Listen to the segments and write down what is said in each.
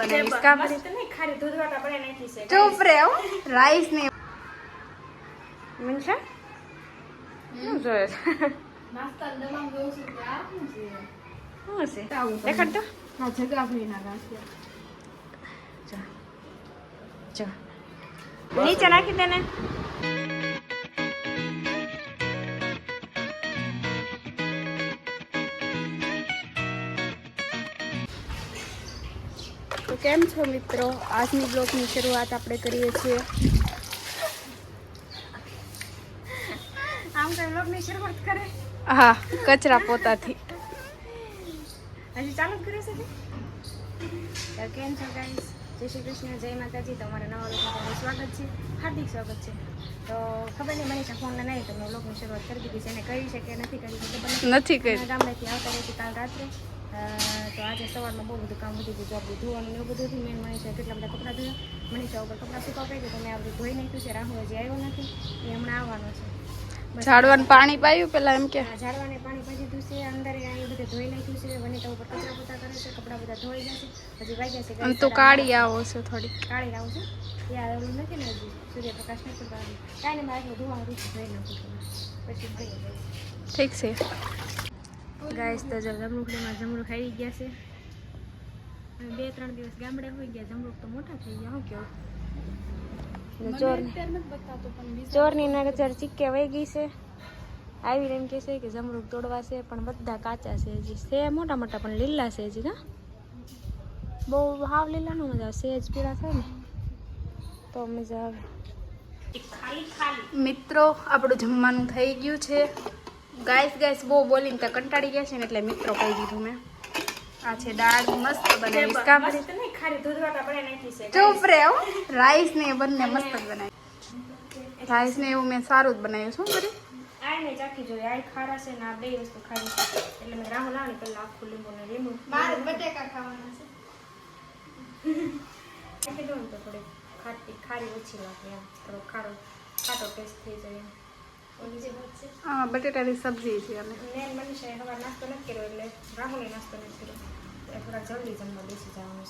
બનાવીશ કા ચૂપ રે હું રાઈસ ને મનશા શું જોઈએ છે? શું છે? દેખાડ તો. હા જગાફરીના ગાંઠિયા જો જો. નીચે નાખી દે કેમ છો મિત્રો? આજની બ્લોગની શરૂઆત આપણે કરીએ છીએ. આમ કઈ બ્લોગની શરૂઆત કરે. હા કચરા પોતાથી. હજી ચાલુ જ કરે છે કેમ છો ગાઈસ જય શ્રી કૃષ્ણ જય માતાજી. તમારા નવા લોકોનું સ્વાગત છે. હાર્દિક સ્વાગત છે. તો ખબર નહીં મને ફોનને નહીં તમે બ્લોગની શરૂઆત કરી દીધી છે. એને કરી છે કે નથી કરી શકે નથી. કરી ગામડેથી આવતા રહેતી કાલ રાત્રે. તો આજે સવારમાં બહુ બધું કામ બધું ગયું આપણું ધોવાનું ને એવું બધું હતું. મેન મનીષા કેટલા બધા કપડાં ધોયા. મનીષા ઉપર કપડાં સુકાવ કહી તો મેં આપણે ધોઈ નાખ્યું છે. રાહુલ હજી આવ્યો નથી. એ હમણાં આવવાનો છે. ઝાડવાને પાણી પાયું પેલા એમ કે? ઝાડવાને પાણી પાઈ દીધું છે. અંદર અહીં બધું ધોઈ નાખ્યું છે. વનિતા ઉપર કપડાં પોતા કરે છે. કપડાં બધા ધોઈ જશે હજી વાગ્યા છે. આમ તો કાળી આવો છે થોડી કાળી આવું છે. એ આવેલું નથી ને હજી. સૂર્યપ્રકાશ નથી કાંઈ નહીં મારે ધોવાનું ધોઈ નાખું પછી ઠીક છે. ગાઈસ તો જો જમરૂખડીમાં જમરૂખ આવી ગયા છે. અને બે ત્રણ દિવસ ગામડે હોઈ ગયા જમરૂખ તો મોટા થઈ ગયા હું કેવું? ચોર ચોરની નજર ચીકે વહી ગઈ છે. આવીને એમ કહે છે કે જમરૂખ તોડવા છે પણ બધા કાચા છે હજી. છે મોટા મોટા પણ લીલા છે હજી હા? બહુ હાવ લીલા નો મજા આવે સેજ પીળા થાય ને તો મજા આવે. મિત્રો આપણું જમવાનું થઈ ગયું છે. ગાઈસ ગાઈસ બહુ બોલીને તો કંટાળી ગયા છે ને એટલે મિત્રો કહી દીધું મેં. આ છે દાળ મસ્ત બનાવી. નાખી છે ચૂપ રે હો. રાઈસ ને એ બંને મસ્ત જ બનાવી. રાઈસ ને એવું મેં સારું જ બનાવ્યું શું કરી ચાખી જોઈએ. આ ખારા છે ને આ બે વસ્તુ એટલે મેં રાહુલ આવે પહેલા આખું લીંબુ ને લીંબુ. મારે બટેકા ખાવાના છે. ખાટી ખારી ઓછી લાગે એમ. થોડો ખારો ખાટો ટેસ્ટ થઈ જાય હા બટેટાની સબ્જી છે અમે મેન મનીષાએ સવાર નાસ્તો નથી કર્યો એટલે રાહુલે નાસ્તો નથી કર્યો. થોડા જલ્દી જમવા બેસી જવાનું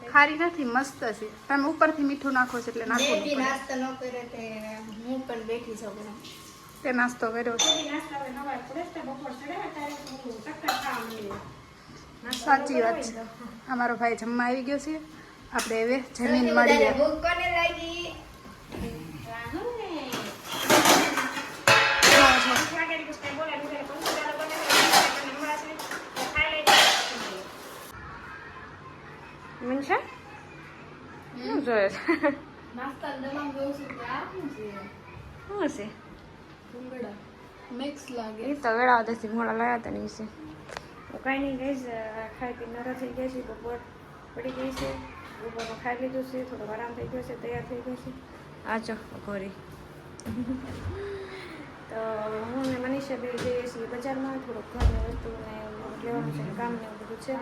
છે ખારી નથી મસ્ત છે. તમે ઉપરથી મીઠું નાખો છો એટલે નાખો નાસ્તો ન કર્યો તે હું પણ બેઠી છું તે નાસ્તો કર્યો છે. હવે સાચી વાત છે. અમારો ભાઈ જમવા આવી ગયો છે. આપણે હવે જમીન મળીએ. મનીષા શું જોઈએ છે? શું છે મિક્સ લાગે એ તો વેળા હવેથી મોડા લાવ્યા હતા ને વિશે કાંઈ નહીં ગઈ ખાઈ પી નરા થઈ ગયા છે બપોર પડી ગઈ છે બપોરમાં ખાઈ લીધું છે થોડો આરામ થઈ ગયો છે તૈયાર થઈ ગયો છે આ ચો ઘોરી તો હું ને મનીષા બે જઈએ છીએ બજારમાં થોડુંક ઘરની વસ્તુ ને લેવાનું છે કામ ને એવું બધું છે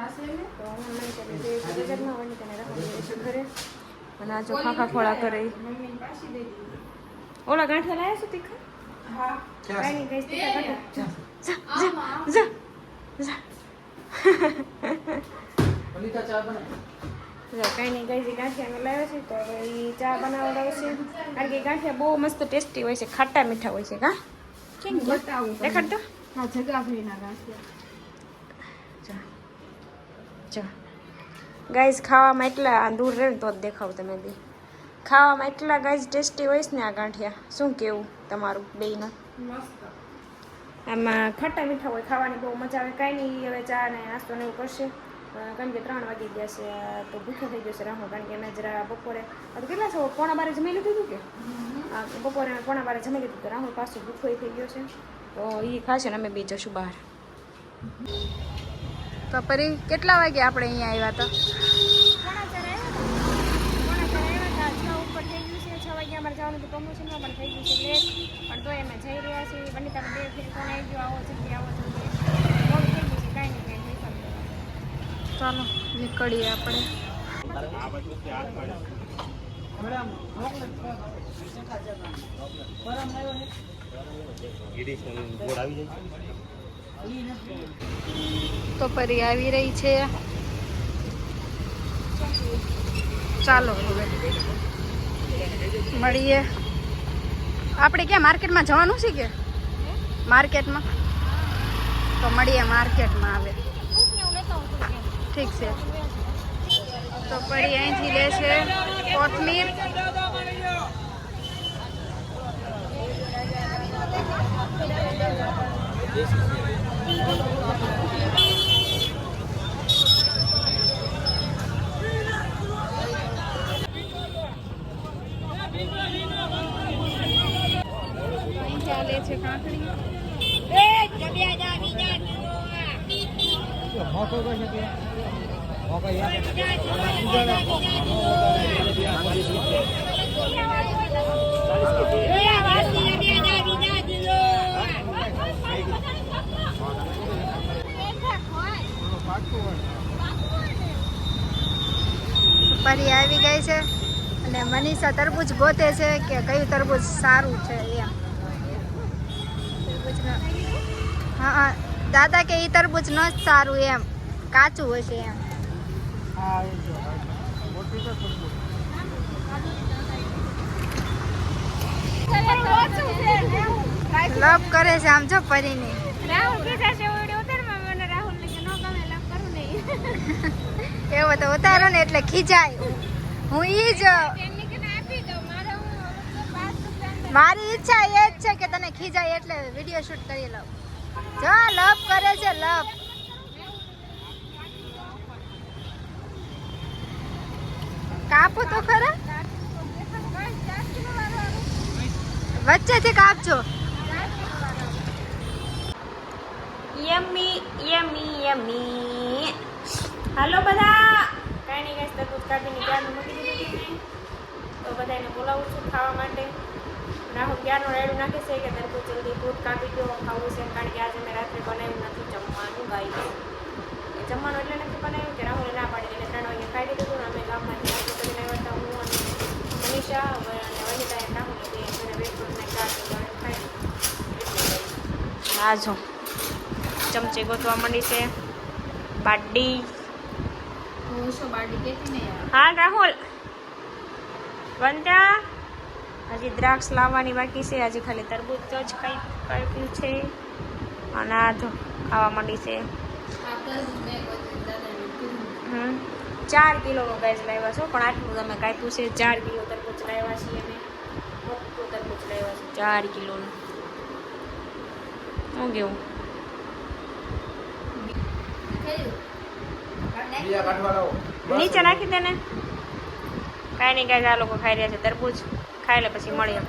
તો હું ને મનીષા બે જઈએ છીએ બજારમાં વળી તેને રાખવા જઈએ છીએ ઘરે અને આ ચોખા ખાખા ખોળા કરે. ઓલા ગાંઠિયા લાયા છો તીખા? હા. કાંઈ નહીં ગઈ તીખા કાઢો. જા જા જો કાંઈ નહીં ગઈ ગાંઠિયા અમે છે તો હવે એ ચા બનાવડાવશે કારણ કે ગાંઠિયા બહુ મસ્ત ટેસ્ટી હોય છે ખાટા મીઠા હોય છે કા કેમ બતાવું દેખાડ તો. હા જગાફરીના ગાંઠિયા. જા જા. ગાઈઝ ખાવામાં એટલા દૂર રહે તો જ દેખાવ તમે બી. ખાવામાં એટલા ગાઈઝ ટેસ્ટી હોય છે ને આ ગાંઠિયા. શું કેવું તમારું બેયનું? મસ્ત. આમાં ખટ્ટા મીઠા હોય ખાવાની બહુ મજા આવે. કાંઈ નહીં હવે ચા ને નાસ્તો ને એવું કરશે. કારણ કે ત્રણ વાગી ગયા છે તો ભૂખો થઈ ગયો છે રાહુ કારણ કે મેં જરા બપોરે તો કેટલા છો? પોણા બારે જમી લીધું હતું કે? બપોરે પોણા બારે જમી લીધું તો રાહુ પાછું ભૂખો થઈ ગયો છે. તો એ ખાશે ને અમે બી જશું બહાર. તો ફરી કેટલા વાગે આપણે અહીંયા આવ્યા હતા? ચાલો નીકળીએ આપણે હતા. પોણા ચાર આવ્યા હતા. છ ઉપર થઈ ગયું છે. છ વાગે અમારે જવાનું હતું પ્રમોશનમાં પણ થઈ ગયું છે લેટ પણ તોય અમે જઈ રહ્યા છીએ. વનિતાને બે ફેર ફોન આવી ગયો છે તો ફરી આવી રહી છે. ચાલો હવે મળીએ. આપણે ક્યાં માર્કેટમાં જવાનું છે કે? માર્કેટમાં? તો મળીએ માર્કેટમાં આવે ઠીક છે. તો પરી અહીંથી લેશે કોથમીર. અહીં ચાલે છે કાંકડી. પરી આવી ગઈ છે અને મનીષા તરબૂચ ગોતે છે કે કયું તરબૂચ સારું છે એમ. હા હા. દાદા કે એ તરબૂચ ન જ સારું એમ. કાચું હશે એમ. લપ કરે છે આમ જો પરીની. રાહુલ કીધા છે ઓડી ઉતારમાં મને રાહુલ ને કે નો ગમે લવ કરું નહીં એવો તો ઉતારો ને એટલે ખીજાય. હું ઈ જ મારે ઈચ્છા એ જ છે કે તને ખીજાય એટલે વીડિયો શૂટ કરી લઉં. જો, લપ કરે છે, લપ. કાપો તો ખરા. વચ્ચેથી કાપજો. યમી યમી યમ્મી હાલો બધા. કાંઈ નહીં ગાઈસ તરબૂચ કાઢીને ક્યારનું મૂકી દીધું તો બધાને બોલાવું છું ખાવા માટે. રાહુલ ક્યારનું રેડું નાખે છે કે તરબૂચ જલ્દી દૂધ કાપી દો ખાવું છે કારણ કે આજે મેં રાત્રે બનાવ્યું નથી જમવાનું ગાઈ એ જમવાનું એટલે નથી બનાવ્યું કે રાહુલે ના પાડી એટલે ત્રણ વાગે કાઢી દીધું અમે ગામમાંથી નાસ્તો કરીને આવ્યા હતા હું અને મનીષા અને વનિતાએ રાહુલ બે મને વેફર ને ચાર વાગે ખાઈ આ જો. ચમચી ગોતવા માંડી છે. બાડી હા રાહુલ. વંદા. હજી દ્રાક્ષ લાવવાની બાકી છે. હજી ખાલી તરબૂચ જ કઈ કાપ્યું છે. અને આ તો ખાવા માંડી છે. ચાર કિલોનો ગાઈઝ લાવ્યા છો. પણ આટલું તમે કાપ્યું છે. ચાર કિલો તરબૂચ લાવ્યા છીએ અમે. મોટું તરબૂચ લાવ્યા છે. ચાર કિલોનું શું કેવું? નીચે નાખી દે ને. કાંઈ નહીં કાંઈ આ લોકો ખાઈ રહ્યા છે, તરબૂચ. ખાઈ લે પછી મળી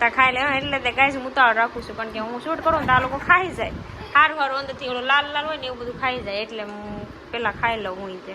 તા ખાઈ લે એટલે તે ગાય હું ઉતાવળ રાખું છું, કારણ કે હું શૂટ કરું તો આ લોકો ખાઈ જાય. સારું સારું અંદરથી ઓલું લાલ લાલ હોય ને એવું બધું ખાઈ જાય, એટલે હું પેલા ખાઈ લઉં હું તે.